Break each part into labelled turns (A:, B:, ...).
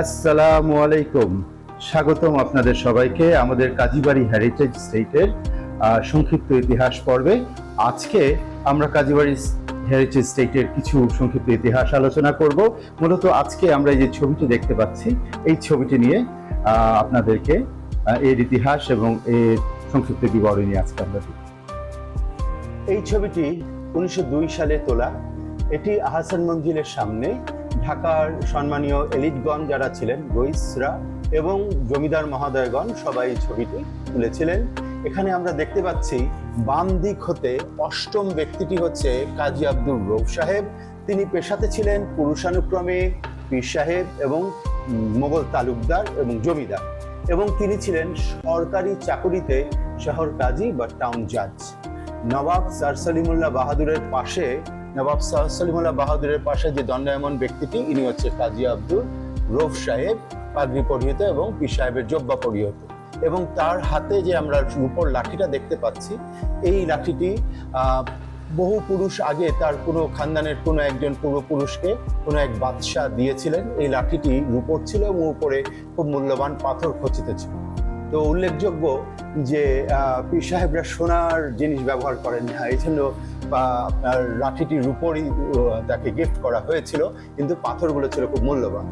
A: আসসালামু আলাইকুম। স্বাগতম আপনাদের সবাইকে আমাদের কাজীবাড়ি হেরিটেজ স্টেটের সংক্ষিপ্ত ইতিহাস পর্বে। আজকে আমরা কাজীবাড়ি হেরিটেজ স্টেটের কিছু সংক্ষিপ্ত ইতিহাস আলোচনা করব। মূলত আজকে আমরা যে ছবিটি দেখতে পাচ্ছি, এই ছবিটি নিয়ে আপনাদেরকে এর ইতিহাস এবং এর সংক্ষিপ্ত বিবরণী আজকে আমরা এই ছবিটি উনিশশো দুই সালে তোলা। এটি আহসান মঞ্জিলের সামনে ঢাকার সম্মানীয় এলিটগণ যারা ছিলেন রইসরা এবং জমিদার মহোদয়গণ সবাই ছবিটি তুলেছিলেন। এখানে আমরা দেখতে পাচ্ছি, বাম দিক হতে অষ্টম ব্যক্তিটি হচ্ছে কাজী আব্দুর রৌফ সাহেব। তিনি পেশাতে ছিলেন পুরুষানুক্রমে পীর সাহেব এবং মোগল তালুকদার এবং জমিদার। এবং তিনি ছিলেন সরকারি চাকুরিতে শহর কাজী বা টাউন জাজ। নবাব স্যার সলিমুল্লাহ বাহাদুরের পাশে নবাব স্যার সলিমুল্লাহ বাহাদুরের পাশে যে দণ্ডায়মন ব্যক্তিটি, ইনি হচ্ছে কাজী আব্দুল রৌফ সাহেব, পাগড়ি পরিহিত এবং পীর সাহেবের জব্বা পরিহিত। এবং তার হাতে যে আমরা রূপর লাঠিটা দেখতে পাচ্ছি, এই লাঠিটি বহু পুরুষ আগে তার কোনো খানদানের কোনো একজন পূর্বপুরুষকে কোনো এক বাদশাহ দিয়েছিলেন। এই লাঠিটি রূপর ছিল এবং উপরে খুব মূল্যবান পাথর খচিত ছিল। তো উল্লেখযোগ্য যে পীর সাহেবরা সোনার জিনিস ব্যবহার করেন না। এই জন্য আপনার লাঠিটির উপরই তাকে গিফট করা হয়েছিল, কিন্তু পাথরগুলো ছিল খুব মূল্যবান।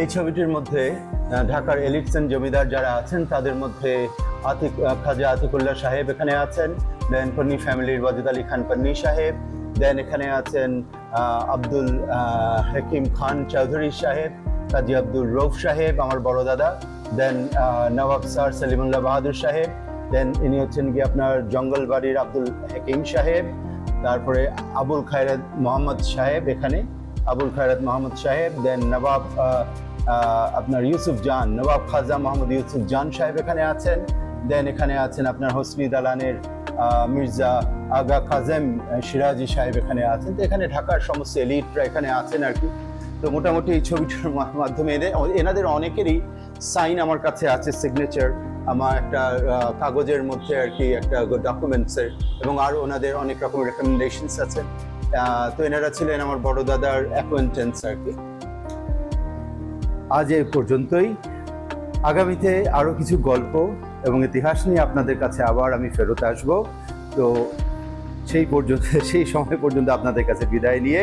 A: এই ছবিটির মধ্যে ঢাকার এলিটসেন জমিদার যারা আছেন, তাদের মধ্যে আতিক খাজা আতিকুল্লাহ সাহেব এখানে আছেন, দেন পন্নী ফ্যামিলির ওয়াজিদ আলী খান পন্নী সাহেব, দেন এখানে আছেন আব্দুল হাকিম খান চৌধুরী সাহেব, কাজী আব্দুল রৌফ সাহেব, আমার বড় দাদা। দেন নবাব স্যার সলিমুল্লাহ বাহাদুর সাহেব দেন ইনি হচ্ছেন কি আপনার জঙ্গলবাড়ির আব্দুল হাকিম সাহেব। তারপরে আবুল খায়রাত মোহাম্মদ সাহেব এখানে। আবুল খায়রাত মোহাম্মদ সাহেব দেন নবাব আহ, আহ, আপনার ইউসুফ জান নবাব খাজা মোহাম্মদ ইউসুফ জান সাহেব এখানে আছেন। দেন এখানে আছেন আপনার হোসনি দালানের মির্জা আগা আহ, সিরাজি সাহেব এখানে আছেন। তো এখানে ঢাকার সমস্ত এলিটরা এখানে আছেন আর কি। তো মোটামুটি এই ছবিটার মাধ্যমে এদের এনাদের অনেকেরই সাইন আমার কাছে আছে সিগনেচার আমার একটা কাগজের মধ্যে আর কি একটা ডকুমেন্টসের এবং আরও ওনাদের অনেক রকমের রেকমেন্ডেশনস আছে। তো এনারা ছিলেন আমার বড় দাদার অ্যাকোয়েন্টেন্স আর কি। আজ এ পর্যন্তই। আগামীতে আরও কিছু গল্প এবং ইতিহাস নিয়ে আপনাদের কাছে আবার আমি ফেরত আসব। তো সেই পর্যন্ত সেই সময় পর্যন্ত আপনাদের কাছে বিদায় নিয়ে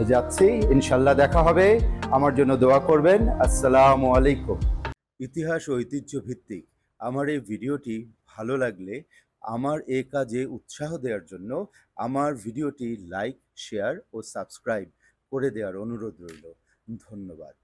A: যাচ্ছি। ইনশাল্লাহ দেখা হবে। আমার জন্য দোয়া করবেন। আসসালামু আলাইকুম। ইতিহাস ঐতিহ্য ভিত্তিক। আমার এই ভিডিওটি ভালো লাগলে আমার এ কাজে উৎসাহ দেওয়ার জন্য আমার ভিডিওটি লাইক, শেয়ার ও সাবস্ক্রাইব করে দেওয়ার অনুরোধ রইল। ধন্যবাদ।